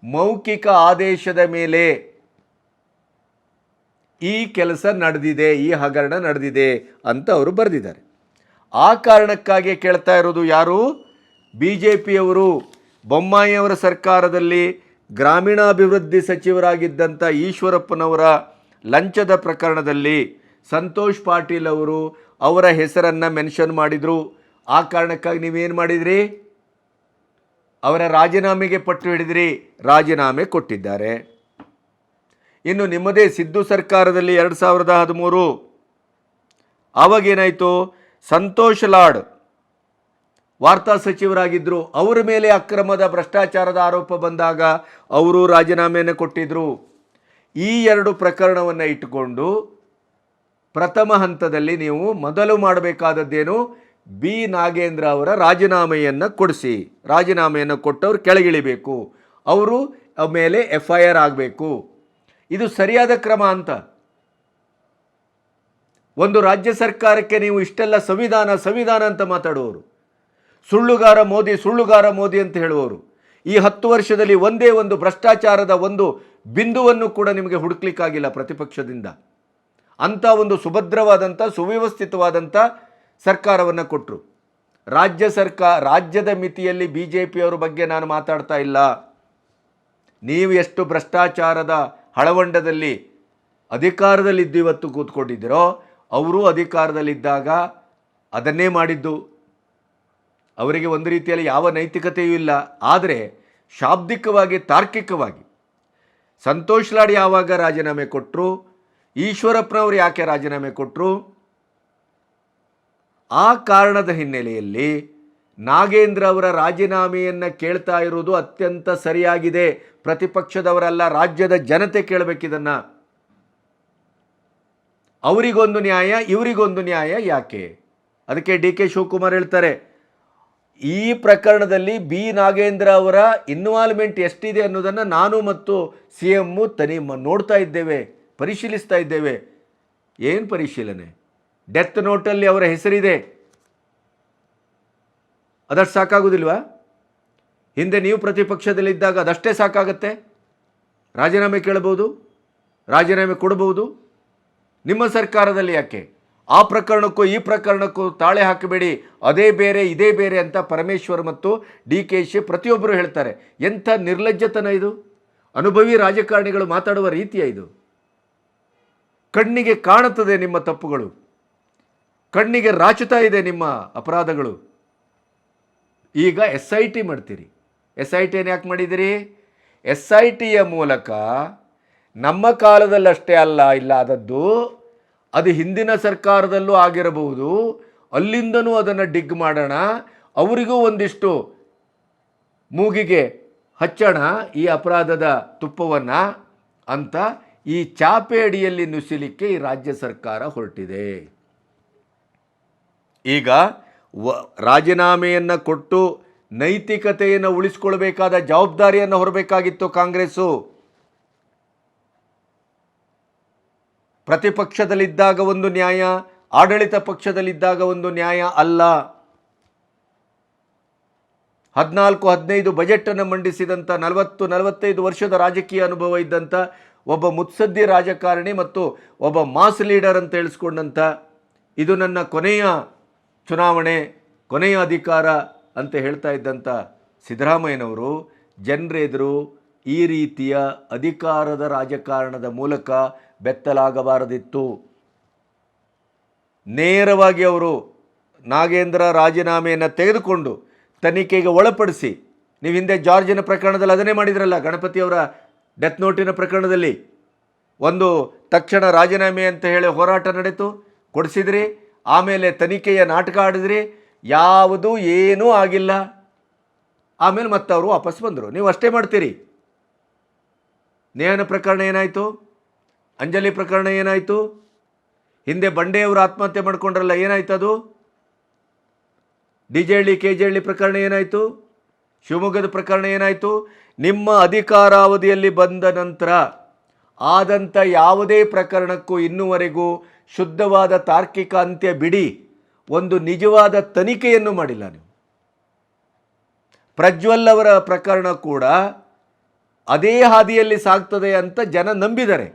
A: ಮೌಖಿಕ ಆದೇಶದ ಮೇಲೆ ಈ ಕೆಲಸ ನಡೆದಿದೆ, ಈ ಹಗರಣ ನಡೆದಿದೆ ಅಂತ ಅವರು ಬರೆದಿದ್ದಾರೆ. ಆ ಕಾರಣಕ್ಕಾಗಿ ಕೇಳ್ತಾ ಇರೋದು ಯಾರು? ಬಿ ಜೆ ಪಿಯವರು ಬೊಮ್ಮಾಯಿಯವರ ಸರ್ಕಾರದಲ್ಲಿ ಗ್ರಾಮೀಣಾಭಿವೃದ್ಧಿ ಸಚಿವರಾಗಿದ್ದಂಥ ಈಶ್ವರಪ್ಪನವರ ಲಂಚದ ಪ್ರಕರಣದಲ್ಲಿ ಸಂತೋಷ್ ಪಾಟೀಲ್ ಅವರು ಅವರ ಹೆಸರನ್ನು ಮೆನ್ಷನ್ ಮಾಡಿದರು. ಆ ಕಾರಣಕ್ಕಾಗಿ ನೀವೇನು ಮಾಡಿದ್ರಿ? ಅವರ ರಾಜೀನಾಮೆಗೆ ಪಟ್ಟು ಹಿಡಿದಿರಿ, ರಾಜೀನಾಮೆ ಕೊಟ್ಟಿದ್ದಾರೆ. ಇನ್ನು ನಿಮ್ಮದೇ ಸಿದ್ದು ಸರ್ಕಾರದಲ್ಲಿ ಎರಡು ಸಾವಿರದ ಹದಿಮೂರು. ಆವಾಗೇನಾಯಿತು ಸಂತೋಷ್ ಲಾಡ್ ವಾರ್ತಾ ಸಚಿವರಾಗಿದ್ದರು ಅವರ ಮೇಲೆ ಅಕ್ರಮದ ಭ್ರಷ್ಟಾಚಾರದ ಆರೋಪ ಬಂದಾಗ ಅವರು ರಾಜೀನಾಮೆಯನ್ನು ಕೊಟ್ಟಿದ್ದರು ಈ ಎರಡು ಪ್ರಕರಣವನ್ನು ಇಟ್ಟುಕೊಂಡು ಪ್ರಥಮ ಹಂತದಲ್ಲಿ ನೀವು ಮೊದಲು ಮಾಡಬೇಕಾದದ್ದೇನು? ಬಿ. ನಾಗೇಂದ್ರ ಅವರ ರಾಜೀನಾಮೆಯನ್ನು ಕೊಡಿಸಿ. ರಾಜೀನಾಮೆಯನ್ನು ಕೊಟ್ಟವರು ಕೆಳಗಿಳಿಬೇಕು. ಅವರು ಮೇಲೆ ಎಫ್ ಐ ಆರ್ ಆಗಬೇಕು. ಇದು ಸರಿಯಾದ ಕ್ರಮ ಅಂತ. ಒಂದು ರಾಜ್ಯ ಸರ್ಕಾರಕ್ಕೆ ನೀವು ಇಷ್ಟೆಲ್ಲ ಸಂವಿಧಾನ ಸಂವಿಧಾನ ಅಂತ ಮಾತಾಡುವವರು. ಸುಳ್ಳುಗಾರ ಮೋದಿ ಸುಳ್ಳುಗಾರ ಮೋದಿ ಅಂತ ಹೇಳುವವರು. ಈ ಹತ್ತು ವರ್ಷದಲ್ಲಿ ಒಂದೇ ಒಂದು ಭ್ರಷ್ಟಾಚಾರದ ಒಂದು ಬಿಂದುವನ್ನು ಕೂಡ ನಿಮಗೆ ಹುಡುಕ್ಲಿಕ್ಕಾಗಿಲ್ಲ ಪ್ರತಿಪಕ್ಷದಿಂದ. ಅಂಥ ಒಂದು ಸುಭದ್ರವಾದಂಥ, ಸುವ್ಯವಸ್ಥಿತವಾದಂಥ ಸರ್ಕಾರವನ್ನು ಕೊಟ್ಟರು ರಾಜ್ಯ ಸರ್ಕಾರ ರಾಜ್ಯದ ಮಿತಿಯಲ್ಲಿ ಬಿ ಜೆ ಪಿಯವರ ಬಗ್ಗೆ ನಾನು ಮಾತಾಡ್ತಾ ಇಲ್ಲ. ನೀವು ಎಷ್ಟು ಭ್ರಷ್ಟಾಚಾರದ ಹಳವಂಡದಲ್ಲಿ ಅಧಿಕಾರದಲ್ಲಿದ್ದು ಇವತ್ತು ಕೂತ್ಕೊಂಡಿದ್ದೀರೋ, ಅವರು ಅಧಿಕಾರದಲ್ಲಿದ್ದಾಗ ಅದನ್ನೇ ಮಾಡಿದ್ದು. ಅವರಿಗೆ ಒಂದು ರೀತಿಯಲ್ಲಿ ಯಾವ ನೈತಿಕತೆಯೂ ಇಲ್ಲ. ಆದರೆ ಶಾಬ್ದಿಕವಾಗಿ, ತಾರ್ಕಿಕವಾಗಿ ಸಂತೋಷ್ ಲಾಡ್ ಯಾವಾಗ ರಾಜೀನಾಮೆ ಕೊಟ್ಟರು ಈಶ್ವರಪ್ಪನವರು ಯಾಕೆ ರಾಜೀನಾಮೆ ಕೊಟ್ಟರು ಆ ಕಾರಣದ ಹಿನ್ನೆಲೆಯಲ್ಲಿ ನಾಗೇಂದ್ರ ಅವರ ರಾಜೀನಾಮೆಯನ್ನು ಕೇಳ್ತಾ ಇರುವುದು ಅತ್ಯಂತ ಸರಿಯಾಗಿದೆ. ಪ್ರತಿಪಕ್ಷದವರಲ್ಲ, ರಾಜ್ಯದ ಜನತೆ ಕೇಳಬೇಕಿದನ್ನು. ಅವರಿಗೊಂದು ನ್ಯಾಯ, ಇವರಿಗೊಂದು ನ್ಯಾಯ ಯಾಕೆ? ಅದಕ್ಕೆ ಡಿ ಕೆ ಶಿವಕುಮಾರ್ ಹೇಳ್ತಾರೆ, ಈ ಪ್ರಕರಣದಲ್ಲಿ ಬಿ ನಾಗೇಂದ್ರ ಅವರ ಇನ್ವಾಲ್ವ್ಮೆಂಟ್ ಎಷ್ಟಿದೆ ಅನ್ನೋದನ್ನು ನಾನು ಮತ್ತು ಸಿ ಎಮ್ಮು ತನಿ ನೋಡ್ತಾ ಇದ್ದೇವೆ, ಪರಿಶೀಲಿಸ್ತಾ ಇದ್ದೇವೆ. ಏನು ಪರಿಶೀಲನೆ? ಡೆತ್ ನೋಟಲ್ಲಿ ಅವರ ಹೆಸರಿದೆ. ಅದಷ್ಟು ಸಾಕಾಗೋದಿಲ್ವಾ? ಹಿಂದೆ ನೀವು ಪ್ರತಿಪಕ್ಷದಲ್ಲಿದ್ದಾಗ ಅದಷ್ಟೇ ಸಾಕಾಗತ್ತೆ? ರಾಜೀನಾಮೆ ಕೇಳಬಹುದು ರಾಜೀನಾಮೆ ಕೊಡಬಹುದು ನಿಮ್ಮ ಸರ್ಕಾರದಲ್ಲಿ ಯಾಕೆ? ಆ ಪ್ರಕರಣಕ್ಕೂ ಈ ಪ್ರಕರಣಕ್ಕೂ ತಾಳೆ ಹಾಕಬೇಡಿ. ಅದೇ ಬೇರೆ, ಇದೇ ಬೇರೆ ಅಂತ ಪರಮೇಶ್ವರ್ ಮತ್ತು ಡಿ ಕೆ ಶಿ ಪ್ರತಿಯೊಬ್ಬರು ಹೇಳ್ತಾರೆ. ಎಂಥ ನಿರ್ಲಜ್ಜತನ ಇದು? ಅನುಭವಿ ರಾಜಕಾರಣಿಗಳು ಮಾತಾಡುವ ರೀತಿಯ ಇದು? ಕಣ್ಣಿಗೆ ಕಾಣುತ್ತದೆ ನಿಮ್ಮ ತಪ್ಪುಗಳು. ಕಣ್ಣಿಗೆ ರಾಚುತ್ತಾ ಇದೆ ನಿಮ್ಮ ಅಪರಾಧಗಳು. ಈಗ ಎಸ್ ಐ ಟಿ ಮಾಡ್ತೀರಿ. ಎಸ್ ಐ ಟಿಯನ್ನು ಯಾಕೆ ಮಾಡಿದಿರಿ ಎಸ್ ಐ ಟಿಯ ಮೂಲಕ ನಮ್ಮ ಕಾಲದಲ್ಲಷ್ಟೇ ಅಲ್ಲ ಇಲ್ಲ ಆದದ್ದು ಅದು ಹಿಂದಿನ ಸರ್ಕಾರದಲ್ಲೂ ಆಗಿರಬಹುದು. ಅಲ್ಲಿಂದನೂ ಅದನ್ನು ಡಿಗ್ ಮಾಡೋಣ. ಅವರಿಗೂ ಒಂದಿಷ್ಟು ಮೂಗಿಗೆ ಹಚ್ಚೋಣ ಈ ಅಪರಾಧದ ತುಪ್ಪವನ್ನು ಅಂತ ಈ ಚಾಪೆ ಅಡಿಯಲ್ಲಿ ನುಸಿಲಿಕ್ಕೆ ಈ ರಾಜ್ಯ ಸರ್ಕಾರ ಹೊರಟಿದೆ. ಈಗ ವ, ರಾಜೀನಾಮೆಯನ್ನು ಕೊಟ್ಟು ನೈತಿಕತೆಯನ್ನು ಉಳಿಸ್ಕೊಳ್ಬೇಕಾದ ಜವಾಬ್ದಾರಿಯನ್ನು ಹೊರಬೇಕಾಗಿತ್ತು ಕಾಂಗ್ರೆಸ್ಸು. ಪ್ರತಿಪಕ್ಷದಲ್ಲಿದ್ದಾಗ ಒಂದು ನ್ಯಾಯ, ಆಡಳಿತ ಪಕ್ಷದಲ್ಲಿದ್ದಾಗ ಒಂದು ನ್ಯಾಯ ಅಲ್ಲ. ಹದಿನಾಲ್ಕು, ಹದಿನೈದು ಬಜೆಟನ್ನು ಮಂಡಿಸಿದಂಥ ನಲವತ್ತು, ನಲವತ್ತೈದು ವರ್ಷದ ರಾಜಕೀಯ ಅನುಭವ ಇದ್ದಂಥ ಒಬ್ಬ ಮುತ್ಸದ್ದಿ ರಾಜಕಾರಣಿ ಮತ್ತು ಒಬ್ಬ ಮಾಸ್ ಲೀಡರ್ ಅಂತ ಹೇಳಿಸ್ಕೊಂಡಂಥ ಇದು ನನ್ನ ಕೊನೆಯ ಚುನಾವಣೆ ಕೊನೆಯ ಅಧಿಕಾರ ಅಂತ ಹೇಳ್ತಾ ಇದ್ದಂಥ ಸಿದ್ದರಾಮಯ್ಯನವರು ಜನರೆದುರು ಈ ರೀತಿಯ ಅಧಿಕಾರದ ರಾಜಕಾರಣದ ಮೂಲಕ ಬೆತ್ತಲಾಗಬಾರದಿತ್ತು. ನೇರವಾಗಿ ಅವರು ನಾಗೇಂದ್ರ ರಾಜೀನಾಮೆಯನ್ನು ತೆಗೆದುಕೊಂಡು ತನಿಖೆಗೆ ಒಳಪಡಿಸಿ ನೀವು ಹಿಂದೆ ಜಾರ್ಜಿನ ಪ್ರಕರಣದಲ್ಲಿ ಅದನ್ನೇ ಮಾಡಿದ್ರಲ್ಲ ಗಣಪತಿಯವರ ಡೆತ್ ನೋಟಿನ ಪ್ರಕರಣದಲ್ಲಿ. ಒಂದು ತಕ್ಷಣ ರಾಜೀನಾಮೆ ಅಂತ ಹೇಳಿ ಹೋರಾಟ ನಡೀತು. ಕೊಡಿಸಿದ್ರಿ. ಆಮೇಲೆ ತನಿಖೆಯ ನಾಟಕ ಆಡಿದ್ರಿ ಯಾವುದೂ ಏನೂ ಆಗಿಲ್ಲ. ಆಮೇಲೆ ಮತ್ತೆ ಅವರು ವಾಪಸ್ ಬಂದರು. ನೀವು ಅಷ್ಟೇ ಮಾಡ್ತೀರಿ. ನೇಹನ ಪ್ರಕರಣ ಏನಾಯಿತು? ಅಂಜಲಿ ಪ್ರಕರಣ ಏನಾಯಿತು? ಹಿಂದೆ ಬಂಡೆಯವರು ಆತ್ಮಹತ್ಯೆ ಮಾಡ್ಕೊಂಡ್ರಲ್ಲ ಏನಾಯ್ತು ಅದು? D J Halli, K J Halli ಪ್ರಕರಣ ಏನಾಯಿತು? ಶಿವಮೊಗ್ಗದ ಪ್ರಕರಣ ಏನಾಯಿತು? ನಿಮ್ಮ ಅಧಿಕಾರಾವಧಿಯಲ್ಲಿ ಬಂದ ನಂತರ ಆದಂಥ ಯಾವುದೇ ಪ್ರಕರಣಕ್ಕೂ ಇನ್ನುವರೆಗೂ ಶುದ್ಧವಾದ ತಾರ್ಕಿಕ ಅಂತ್ಯ ಬಿಡಿ. ಒಂದು ನಿಜವಾದ ತನಿಖೆಯನ್ನು ಮಾಡಿಲ್ಲ ನೀವು. ಪ್ರಜ್ವಲ್ ಅವರ ಪ್ರಕರಣ ಕೂಡ ಅದೇ ಹಾದಿಯಲ್ಲಿ ಸಾಗ್ತದೆ ಅಂತ ಜನ ನಂಬಿದ್ದಾರೆ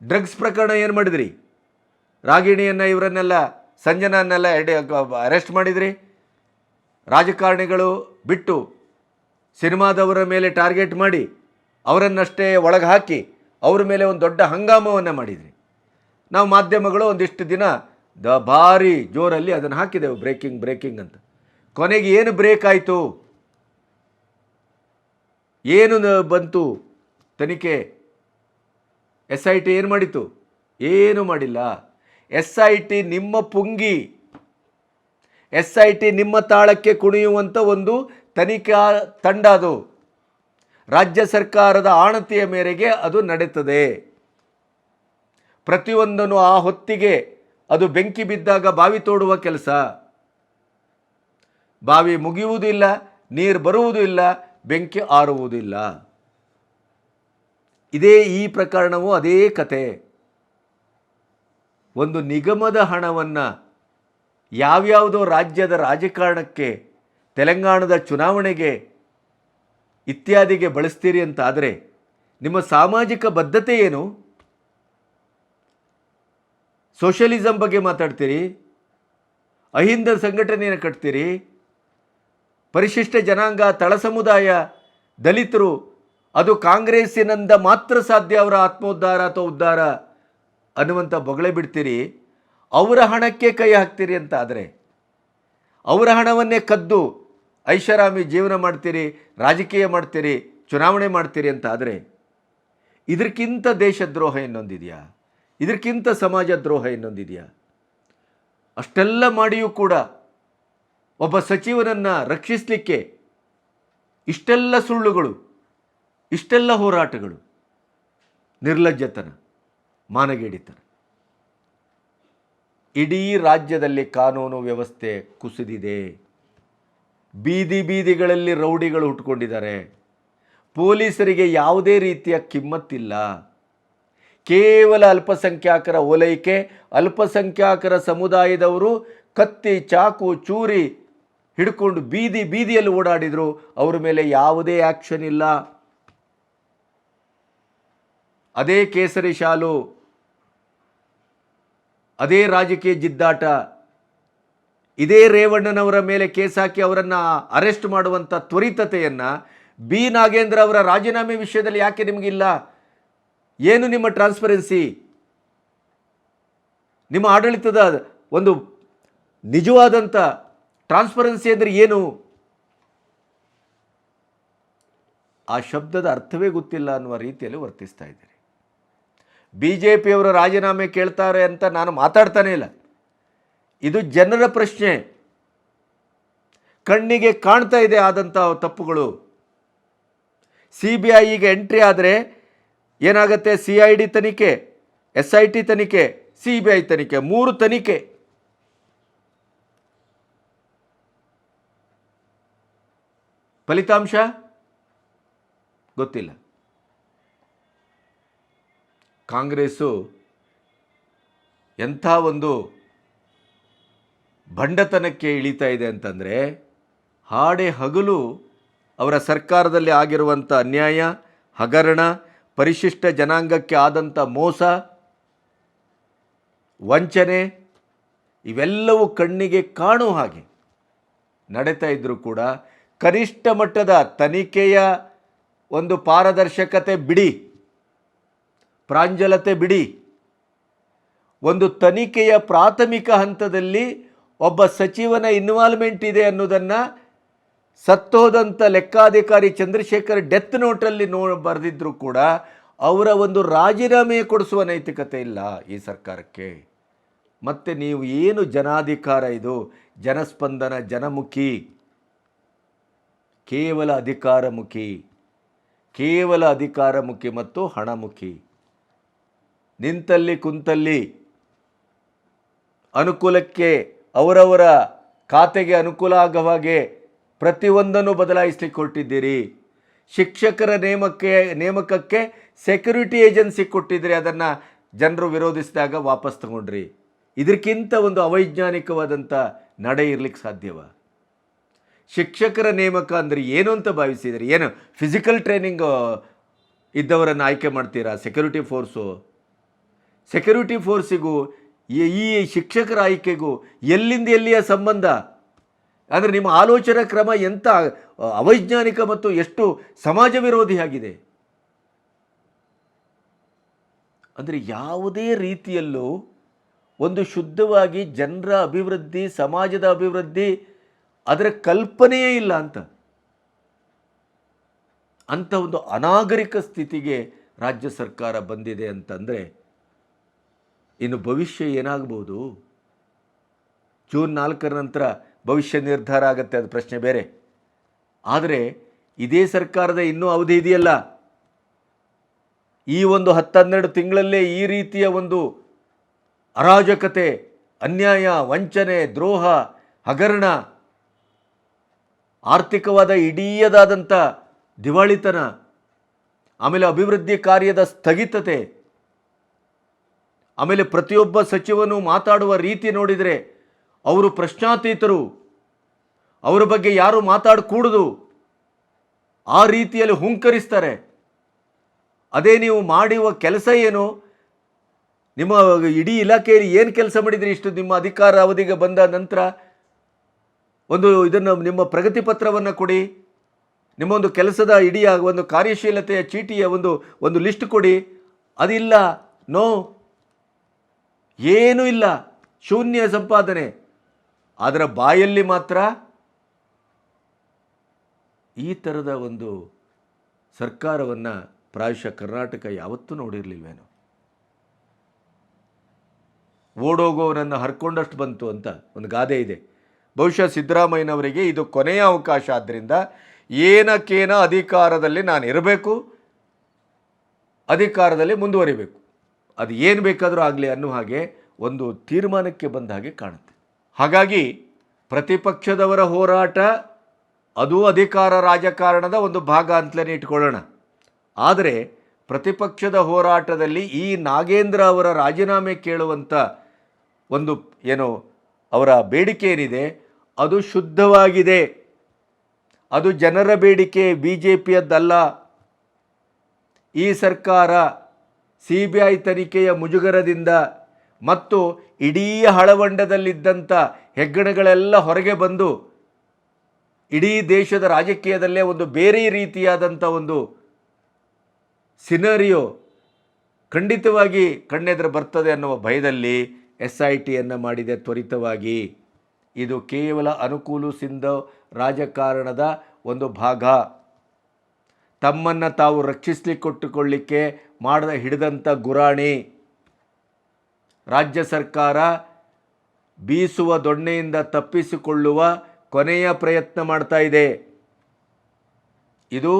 A: ಡ್ರಗ್ಸ್ ಪ್ರಕರಣ ಏನು ಮಾಡಿದ್ರಿ? ರಾಗಿಣಿಯನ್ನು ಇವರನ್ನೆಲ್ಲ, ಸಂಜನನ್ನೆಲ್ಲ ಅರೆಸ್ಟ್ ಮಾಡಿದ್ರಿ? ರಾಜಕಾರಣಿಗಳು ಬಿಟ್ಟು ಸಿನಿಮಾದವರ ಮೇಲೆ ಟಾರ್ಗೆಟ್ ಮಾಡಿ ಅವರನ್ನಷ್ಟೇ ಒಳಗೆ ಹಾಕಿ ಅವರ ಮೇಲೆ ಒಂದು ದೊಡ್ಡ ಹಂಗಾಮವನ್ನು ಮಾಡಿದ್ರಿ. ನಾವು ಮಾಧ್ಯಮಗಳು ಒಂದಿಷ್ಟು ದಿನ ದ ಭಾರಿ ಜೋರಲ್ಲಿ ಅದನ್ನು ಹಾಕಿದೆವು ಬ್ರೇಕಿಂಗ್ ಬ್ರೇಕಿಂಗ್ ಅಂತ. ಕೊನೆಗೆ ಏನು ಬ್ರೇಕ್ ಆಯಿತು? ಏನು ಬಂತು? ತನಿಖೆ. ಎಸ್ ಐ ಟಿ ಏನು ಮಾಡಿತು ಏನು ಮಾಡಿಲ್ಲ. ಎಸ್ ಐ ಟಿ ನಿಮ್ಮ ಪುಂಗಿ. ಎಸ್ ಐ ಟಿ ನಿಮ್ಮ ತಾಳಕ್ಕೆ ಕುಣಿಯುವಂಥ ಒಂದು ತನಿಖಾ ತಂಡ ಅದು. ರಾಜ್ಯ ಸರ್ಕಾರದ ಆಣತಿಯ ಮೇರೆಗೆ ಅದು ನಡೆಯುತ್ತದೆ ಪ್ರತಿಯೊಂದನ್ನು ಆ ಹೊತ್ತಿಗೆ ಅದು ಬೆಂಕಿ ಬಿದ್ದಾಗ ಬಾವಿ ತೋಡುವ ಕೆಲಸ. ಬಾವಿ ಮುಗಿಯುವುದಿಲ್ಲ, ನೀರು ಬರುವುದೂ ಇಲ್ಲ ಬೆಂಕಿ ಆರುವುದಿಲ್ಲ. ಇದೇ ಈ ಪ್ರಕರಣವು ಅದೇ ಕತೆ. ಒಂದು ನಿಗಮದ ಹಣವನ್ನು ಯಾವ್ಯಾವುದೋ ರಾಜ್ಯದ ರಾಜಕಾರಣಕ್ಕೆ ತೆಲಂಗಾಣದ ಚುನಾವಣೆಗೆ ಇತ್ಯಾದಿಗೆ ಬಳಸ್ತೀರಿ ಅಂತ ಆದರೆ ನಿಮ್ಮ ಸಾಮಾಜಿಕ ಬದ್ಧತೆ ಏನು? ಸೋಷಲಿಸಮ್ ಬಗ್ಗೆ ಮಾತಾಡ್ತೀರಿ, ಅಹಿಂದ ಸಂಘಟನೆಯನ್ನು ಕಟ್ತೀರಿ, ಪರಿಶಿಷ್ಟ ಜನಾಂಗ ತಳ ಸಮುದಾಯ ದಲಿತರು, ಅದು ಕಾಂಗ್ರೆಸ್ಸಿನಿಂದ ಮಾತ್ರ ಸಾಧ್ಯ ಅವರ ಆತ್ಮೋದ್ಧಾರ ಅಥವಾ ಉದ್ಧಾರ ಅನ್ನುವಂಥ ಬೊಗಳೆ ಬಿಡ್ತೀರಿ. ಅವರ ಹಣಕ್ಕೆ ಕೈ ಹಾಕ್ತೀರಿ ಅಂತ ಆದರೆ ಅವರ ಹಣವನ್ನೇ ಕದ್ದು ಐಷಾರಾಮಿ ಜೀವನ ಮಾಡ್ತೀರಿ, ರಾಜಕೀಯ ಮಾಡ್ತೀರಿ, ಚುನಾವಣೆ ಮಾಡ್ತೀರಿ ಅಂತ ಆದರೆ ಇದಕ್ಕಿಂತ ದೇಶದ್ರೋಹ ಇನ್ನೊಂದಿದೆಯಾ? ಇದಕ್ಕಿಂತ ಸಮಾಜ ದ್ರೋಹ ಇನ್ನೊಂದಿದೆಯಾ? ಅಷ್ಟೆಲ್ಲ ಮಾಡಿಯೂ ಕೂಡ ಒಬ್ಬ ಸಚಿವನನ್ನು ರಕ್ಷಿಸಲಿಕ್ಕೆ ಇಷ್ಟೆಲ್ಲ ಸುಳ್ಳುಗಳು, ಇಷ್ಟೆಲ್ಲ ಹೋರಾಟಗಳು, ನಿರ್ಲಜ್ಜತನ, ಮಾನಗೇಡಿತನ. ಇಡೀ ರಾಜ್ಯದಲ್ಲಿ ಕಾನೂನು ವ್ಯವಸ್ಥೆ ಕುಸಿದಿದೆ. ಬೀದಿ ಬೀದಿಗಳಲ್ಲಿ ರೌಡಿಗಳು ಹುಟ್ಕೊಂಡಿದ್ದಾರೆ ಪೊಲೀಸರಿಗೆ ಯಾವುದೇ ರೀತಿಯ ಕಿಮ್ಮತ್ತಿಲ್ಲ. ಕೇವಲ ಅಲ್ಪಸಂಖ್ಯಾತರ ಓಲೈಕೆ ಅಲ್ಪಸಂಖ್ಯಾತರ ಸಮುದಾಯದವರು ಕತ್ತಿ, ಚಾಕು, ಚೂರಿ ಹಿಡ್ಕೊಂಡು ಬೀದಿ ಬೀದಿಯಲ್ಲಿ ಓಡಾಡಿದರು. ಅವರ ಮೇಲೆ ಯಾವುದೇ ಆ್ಯಕ್ಷನ್ ಇಲ್ಲ. ಅದೇ ಕೇಸರಿ ಶಾಲು, ಅದೇ ರಾಜಕೀಯ ಜಿದ್ದಾಟ. ಇದೇ ರೇವಣ್ಣನವರ ಮೇಲೆ ಕೇಸ್ ಹಾಕಿ ಅವರನ್ನು ಅರೆಸ್ಟ್ ಮಾಡುವಂಥ ತ್ವರಿತತೆಯನ್ನು ಬಿ. ನಾಗೇಂದ್ರ ಅವರ ರಾಜೀನಾಮೆ ವಿಷಯದಲ್ಲಿ ಯಾಕೆ ನಿಮಗಿಲ್ಲ? ಏನು ನಿಮ್ಮ ಟ್ರಾನ್ಸ್ಪರೆನ್ಸಿ? ನಿಮ್ಮ ಆಡಳಿತದ ಒಂದು ನಿಜವಾದಂಥ ಟ್ರಾನ್ಸ್ಪರೆನ್ಸಿ ಅಂದರೆ ಏನು? ಆ ಶಬ್ದದ ಅರ್ಥವೇ ಗೊತ್ತಿಲ್ಲ ಅನ್ನುವ ರೀತಿಯಲ್ಲಿ ವರ್ತಿಸ್ತಾ ಇದ್ದೀರಿ. ಬಿ. ಜೆ. ಪಿಯವರು ರಾಜೀನಾಮೆ ಕೇಳ್ತಾರೆ ಅಂತ ನಾನು ಮಾತಾಡ್ತಾನೇ ಇಲ್ಲ. ಇದು ಜನರ ಪ್ರಶ್ನೆ. ಕಣ್ಣಿಗೆ ಕಾಣ್ತಾ ಇದೆ ಆದಂಥ ತಪ್ಪುಗಳು. ಸಿ ಬಿ ಐಗೆ ಎಂಟ್ರಿ ಆದರೆ ಏನಾಗುತ್ತೆ? ಸಿ ಐ ಡಿ ತನಿಖೆ, ಎಸ್ ಐ ಟಿ ತನಿಖೆ, ಸಿ ಬಿ ಐ ತನಿಖೆ, ಮೂರು ತನಿಖೆ. ಫಲಿತಾಂಶ? ಗೊತ್ತಿಲ್ಲ. ಕಾಂಗ್ರೆಸ್ಸು ಎಂಥ ಒಂದು ಭಂಡತನಕ್ಕೆ ಇಳಿತಾ ಇದೆ ಅಂತಂದರೆ ಹಾಡೆ ಹಗಲು ಅವರ ಸರ್ಕಾರದಲ್ಲಿ ಆಗಿರುವಂಥ ಅನ್ಯಾಯ, ಹಗರಣ, ಪರಿಶಿಷ್ಟ ಜನಾಂಗಕ್ಕೆ ಆದಂಥ ಮೋಸ, ವಂಚನೆ ಇವೆಲ್ಲವೂ ಕಣ್ಣಿಗೆ ಕಾಣುವ ಹಾಗೆ ನಡೀತಾ ಇದ್ದರೂ ಕೂಡ ಕನಿಷ್ಠ ಮಟ್ಟದ ತನಿಖೆಯ ಒಂದು ಪಾರದರ್ಶಕತೆ ಬಿಡಿ, ಪ್ರಾಂಜಲತೆ ಬಿಡಿ. ಒಂದು ತನಿಖೆಯ ಪ್ರಾಥಮಿಕ ಹಂತದಲ್ಲಿ ಒಬ್ಬ ಸಚಿವನ ಇನ್ವಾಲ್ವ್ಮೆಂಟ್ ಇದೆ ಅನ್ನೋದನ್ನು ಸತ್ತೋದಂಥ ಲೆಕ್ಕಾಧಿಕಾರಿ ಚಂದ್ರಶೇಖರ್ ಡೆತ್ ನೋಟಲ್ಲಿ ನೋ ಬರೆದಿದ್ದರೂ ಕೂಡ ಅವರ ಒಂದು ರಾಜೀನಾಮೆ ಕೊಡಿಸುವ ನೈತಿಕತೆ ಇಲ್ಲ ಈ ಸರ್ಕಾರಕ್ಕೆ. ಮತ್ತು ನೀವು ಏನು ಜನಾಧಿಕಾರ ಇದು? ಜನಸ್ಪಂದನ ಜನಮುಖಿ. ಕೇವಲ ಅಧಿಕಾರಮುಖಿ. ಕೇವಲ ಅಧಿಕಾರಮುಖಿ ಮತ್ತು ಹಣಮುಖಿ. ನಿಂತಲ್ಲಿ ಕುಂತಲ್ಲಿ ಅನುಕೂಲಕ್ಕೆ ಅವರವರ ಖಾತೆಗೆ ಅನುಕೂಲ ಆಗವಾಗೆ ಪ್ರತಿಯೊಂದನ್ನು ಬದಲಾಯಿಸಲಿಕ್ಕೆ ಹೊರಟಿದ್ದೀರಿ ಶಿಕ್ಷಕರ ನೇಮಕ್ಕೆ, ನೇಮಕಕ್ಕೆ ಸೆಕ್ಯೂರಿಟಿ ಏಜೆನ್ಸಿ ಕೊಟ್ಟಿದ್ರಿ ಅದನ್ನು ಜನರು ವಿರೋಧಿಸಿದಾಗ ವಾಪಸ್ ತಗೊಂಡ್ರಿ. ಇದಕ್ಕಿಂತ ಒಂದು ಅವೈಜ್ಞಾನಿಕವಾದಂಥ ನಡೆ ಇರಲಿಕ್ಕೆ ಸಾಧ್ಯವ? ಶಿಕ್ಷಕರ ನೇಮಕ ಅಂದರೆ ಏನು ಅಂತ ಭಾವಿಸಿದ್ರಿ? ಏನು ಫಿಸಿಕಲ್ ಟ್ರೈನಿಂಗ್ ಇದ್ದವರನ್ನು ಆಯ್ಕೆ ಮಾಡ್ತೀರಾ? ಸೆಕ್ಯೂರಿಟಿ ಫೋರ್ಸು ಸೆಕ್ಯೂರಿಟಿ ಫೋರ್ಸಿಗೂ ಈ ಶಿಕ್ಷಕರ ಆಯ್ಕೆಗೂ ಎಲ್ಲಿಂದ ಎಲ್ಲಿಯ ಸಂಬಂಧ? ಅಂದರೆ ನಿಮ್ಮ ಆಲೋಚನಾ ಕ್ರಮ ಎಂಥ ಅವೈಜ್ಞಾನಿಕ ಮತ್ತು ಎಷ್ಟು ಸಮಾಜ ವಿರೋಧಿ ಆಗಿದೆ? ಅಂದರೆ ಯಾವುದೇ ರೀತಿಯಲ್ಲೂ ಒಂದು ಶುದ್ಧವಾಗಿ ಜನರ ಅಭಿವೃದ್ಧಿ, ಸಮಾಜದ ಅಭಿವೃದ್ಧಿ, ಅದರ ಕಲ್ಪನೆಯೇ ಇಲ್ಲ ಅಂತ. ಅಂಥ ಒಂದು ಅನಾಗರಿಕ ಸ್ಥಿತಿಗೆ ರಾಜ್ಯ ಸರ್ಕಾರ ಬಂದಿದೆ ಅಂತಂದರೆ ಇನ್ನು ಭವಿಷ್ಯ ಏನಾಗ್ಬೋದು? ಜೂನ್ ನಾಲ್ಕರ ನಂತರ ಭವಿಷ್ಯ ನಿರ್ಧಾರ ಆಗುತ್ತೆ, ಅದು ಪ್ರಶ್ನೆ ಬೇರೆ. ಆದರೆ ಇದೇ ಸರ್ಕಾರದ ಇನ್ನೂ ಅವಧಿ ಇದೆಯಲ್ಲ. ಈ ಒಂದು ಹತ್ತನ್ನೆರಡು ತಿಂಗಳಲ್ಲೇ ಈ ರೀತಿಯ ಒಂದು ಅರಾಜಕತೆ, ಅನ್ಯಾಯ, ವಂಚನೆ, ದ್ರೋಹ, ಹಗರಣ, ಆರ್ಥಿಕವಾದ ಇಡೀಯದಾದಂಥ ದಿವಾಳಿತನ, ಆಮೇಲೆ ಅಭಿವೃದ್ಧಿ ಕಾರ್ಯದ ಸ್ಥಗಿತತೆ ಆಮೇಲೆ ಪ್ರತಿಯೊಬ್ಬ ಸಚಿವನು ಮಾತಾಡುವ ರೀತಿ ನೋಡಿದರೆ ಅವರು ಪ್ರಶ್ನಾತೀತರು. ಅವರ ಬಗ್ಗೆ ಯಾರು ಮಾತಾಡಕೂಡದು? ಆ ರೀತಿಯಲ್ಲಿ ಹುಂಕರಿಸ್ತಾರೆ. ಅದೇ ನೀವು ಮಾಡುವ ಕೆಲಸ ಏನು? ನಿಮ್ಮ ಇಡೀ ಇಲಾಖೆಯಲ್ಲಿ ಏನು ಕೆಲಸ ಮಾಡಿದ್ರಿ ಇಷ್ಟು ನಿಮ್ಮ ಅಧಿಕಾರ ಅವಧಿಗೆ ಬಂದ ನಂತರ? ಒಂದು ಇದನ್ನು ನಿಮ್ಮ ಪ್ರಗತಿ ಪತ್ರವನ್ನು ಕೊಡಿ. ನಿಮ್ಮ ಒಂದು ಕೆಲಸದ ಇಡೀ ಒಂದು ಕಾರ್ಯಶೀಲತೆಯ ಚೀಟಿಯ ಒಂದು ಒಂದು ಲಿಸ್ಟ್ ಕೊಡಿ. ಅದಿಲ್ಲ, ನೋ. ಏನೂ ಇಲ್ಲ. ಶೂನ್ಯ ಸಂಪಾದನೆ. ಅದರ ಬಾಯಲ್ಲಿ ಮಾತ್ರ ಈ ಥರದ ಒಂದು ಸರ್ಕಾರವನ್ನು ಪ್ರಾಯಶಃ ಕರ್ನಾಟಕ ಯಾವತ್ತೂ ನೋಡಿರಲಿಲ್ವೇನು. ಓಡೋಗೋವನನ್ನು ಹರ್ಕೊಂಡಷ್ಟು ಬಂತು ಅಂತ ಒಂದು ಗಾದೆ ಇದೆ. ಬಹುಶಃ ಸಿದ್ದರಾಮಯ್ಯನವರಿಗೆ ಇದು ಕೊನೆಯ ಅವಕಾಶ. ಆದ್ದರಿಂದ ಏನಕ್ಕೇನ ಅಧಿಕಾರದಲ್ಲಿ ನಾನು ಇರಬೇಕು ಅಧಿಕಾರದಲ್ಲಿ ಮುಂದುವರಿಬೇಕು. ಅದು ಏನು ಬೇಕಾದರೂ ಆಗಲಿ ಅನ್ನೋ ಹಾಗೆ ಒಂದು ತೀರ್ಮಾನಕ್ಕೆ ಬಂದ ಹಾಗೆ ಕಾಣುತ್ತೆ. ಹಾಗಾಗಿ ಪ್ರತಿಪಕ್ಷದವರ ಹೋರಾಟ ಅದು ಅಧಿಕಾರ ರಾಜಕಾರಣದ ಒಂದು ಭಾಗ ಅಂತಲೇ ಇಟ್ಕೊಳ್ಳೋಣ. ಆದರೆ ಪ್ರತಿಪಕ್ಷದ ಹೋರಾಟದಲ್ಲಿ ಈ ನಾಗೇಂದ್ರ ಅವರ ರಾಜೀನಾಮೆ ಕೇಳುವಂಥ ಒಂದು ಏನು ಅವರ ಬೇಡಿಕೆ ಏನಿದೆ, ಅದು ಶುದ್ಧವಾಗಿದೆ. ಅದು ಜನರ ಬೇಡಿಕೆ ಬಿ ಜೆ ಪಿಯದ್ದಲ್ಲ ಈ ಸರ್ಕಾರ ಸಿ ಬಿ ಐ ತನಿಖೆಯ ಮುಜುಗರದಿಂದ ಮತ್ತು ಇಡೀ ಹಳವಂಡದಲ್ಲಿದ್ದಂಥ ಹೆಗ್ಗಣಗಳೆಲ್ಲ ಹೊರಗೆ ಬಂದು ಇಡೀ ದೇಶದ ರಾಜಕೀಯದಲ್ಲೇ ಒಂದು ಬೇರೆ ರೀತಿಯಾದಂಥ ಒಂದು ಸಿನರಿಯೋ ಖಂಡಿತವಾಗಿ ಕಣ್ಣೆದುರು ಬರ್ತದೆ ಅನ್ನುವ ಭಯದಲ್ಲಿ ಎಸ್ ಐ ಟಿಯನ್ನು ಮಾಡಿದೆ ತ್ವರಿತವಾಗಿ. ಇದು ಕೇವಲ ಅನುಕೂಲಿಸಿದ ರಾಜಕಾರಣದ ಒಂದು ಭಾಗ. ತಮ್ಮನ್ನು ತಾವು ರಕ್ಷಿಸ್ಲಿಕ್ಕೆ ಕೊಟ್ಟುಕೊಳ್ಳಿಕ್ಕೆ ಮಾಡದ ಹಿಡಿದಂಥ ಗುರಾಣಿ. ರಾಜ್ಯ ಸರ್ಕಾರ ಬೀಸುವ ದೊಣ್ಣೆಯಿಂದ ತಪ್ಪಿಸಿಕೊಳ್ಳುವ ಕೊನೆಯ ಪ್ರಯತ್ನ ಮಾಡ್ತಾ ಇದೆ. ಇದು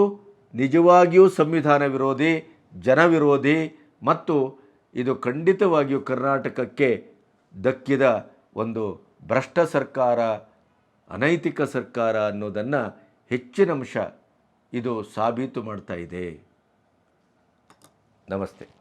A: ನಿಜವಾಗಿಯೂ ಸಂವಿಧಾನ ವಿರೋಧಿ ಜನವಿರೋಧಿ ಮತ್ತು ಇದು ಖಂಡಿತವಾಗಿಯೂ ಕರ್ನಾಟಕಕ್ಕೆ ದಕ್ಕಿದ ಒಂದು ಭ್ರಷ್ಟ ಸರ್ಕಾರ, ಅನೈತಿಕ ಸರ್ಕಾರ ಅನ್ನೋದನ್ನು ಹೆಚ್ಚಿನ ಅಂಶ ಇದು ಸಾಬೀತು ಮಾಡ್ತಾ ಇದೆ. ನಮಸ್ತೆ.